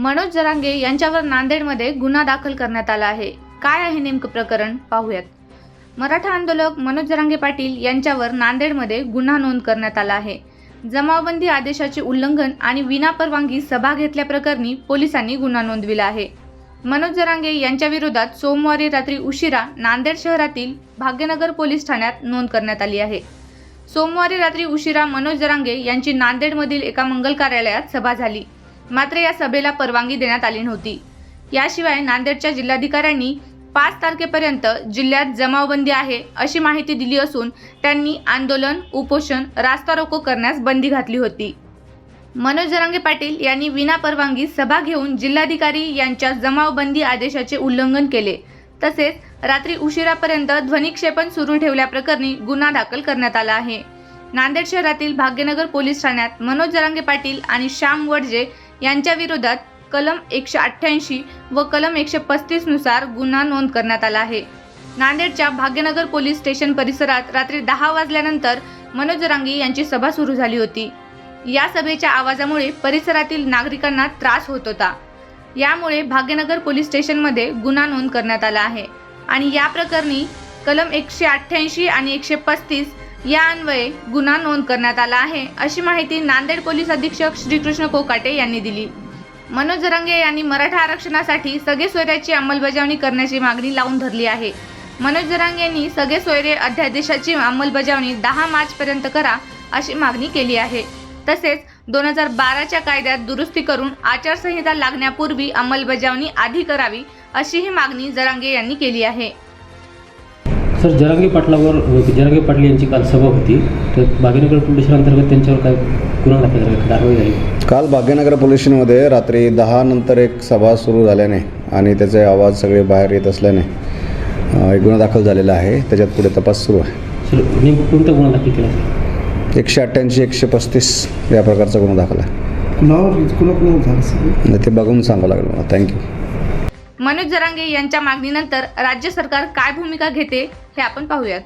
मनोज जरांगे यांच्यावर नांदेडमध्ये गुन्हा दाखल करण्यात आला आहे. काय आहे नेमकं प्रकरण? पाहूयात. मराठा आंदोलक मनोज जरांगे पाटील यांच्यावर नांदेडमध्ये गुन्हा नोंद करण्यात आला आहे. जमावबंदी आदेशाचे उल्लंघन आणि विनापरवानगी सभा घेतल्याप्रकरणी पोलिसांनी गुन्हा नोंदविला आहे. मनोज जरांगे यांच्या विरोधात सोमवारी रात्री उशिरा नांदेड शहरातील भाग्यनगर पोलीस ठाण्यात नोंद करण्यात आली आहे. सोमवारी रात्री उशिरा मनोज जरांगे यांची नांदेडमधील एका मंगल कार्यालयात सभा झाली. मात्र या सभेला परवानगी देण्यात आली नव्हती. याशिवाय नांदेडच्या जिल्हाधिकाऱ्यांनी पाच तारखेपर्यंत जिल्ह्यात जमावबंदी आहे अशी माहिती दिली असून त्यांनी आंदोलन उपोषण रास्ता रोको करण्यास बंदी घातली होती. मनोज जरांगे पाटील यांनी विनापरवानगी सभा घेऊन जिल्हाधिकारी यांच्या जमावबंदी आदेशाचे उल्लंघन केले. तसेच रात्री उशिरापर्यंत ध्वनिक्षेपण सुरू ठेवल्याप्रकरणी गुन्हा दाखल करण्यात आला आहे. नांदेड शहरातील भाग्यनगर पोलीस ठाण्यात मनोज जरांगे पाटील आणि श्याम वडजे यांच्या विरोधात कलम एकशे अठ्ठ्याऐंशी व कलम एकशे पस्तीसनुसार गुन्हा नोंद करण्यात आला आहे. नांदेडच्या भाग्यनगर पोलीस स्टेशन परिसरात रात्री दहा वाजल्यानंतर मनोज रांगी यांची सभा सुरू झाली होती. या सभेच्या आवाजामुळे परिसरातील नागरिकांना त्रास होत होता. यामुळे भाग्यनगर पोलीस स्टेशनमध्ये गुन्हा नोंद करण्यात आला आहे. आणि या प्रकरणी कलम एकशे अठ्ठ्याऐंशी आणि एकशे पस्तीस या अन्वये गुन्हा नोंद करण्यात आला आहे अशी माहिती नांदेड पोलीस अधीक्षक श्रीकृष्ण कोकाटे यांनी दिली. मनोज जरांगे यांनी मराठा आरक्षणासाठी सगळे सोयऱ्याची अंमलबजावणी करण्याची मागणी लावून धरली आहे. मनोज जरांगे यांनी सगळे सोयरे अध्यादेशाची अंमलबजावणी दहा मार्चपर्यंत करा अशी मागणी केली आहे. तसेच दोन हजार बाराच्या कायद्यात दुरुस्ती करून आचारसंहिता लागण्यापूर्वी अंमलबजावणी आधी करावी अशीही मागणी जरांगे यांनी केली आहे. सर जरांगे पाटलावर जरांगे पाटील यांची काल सभा होती. तर भाग्यनगर पोलीस स्टेशनअंतर्गत त्यांच्यावर काय गुन्हा दाखल झाला? कारवाई झाली. काल भाग्यनगर पोलीस स्टेशनमध्ये रात्री दहा नंतर एक सभा सुरू झाल्याने आणि त्याचे आवाज सगळे बाहेर येत असल्याने एक गुन्हा दाखल झालेला आहे. त्याच्यात पुढे तपास सुरू आहे. सर नेमकं कोणता गुन्हा दाखल केला? सर एकशे अठ्ठ्याऐंशी एकशे पस्तीस या प्रकारचा गुन्हा दाखल आहे. ते बघून सांगावं लागेल मला. थँक्यू मनोज जरांगे यांच्या मागणीनंतर राज्य सरकार काय भूमिका घेते हे आपण पाहूयात.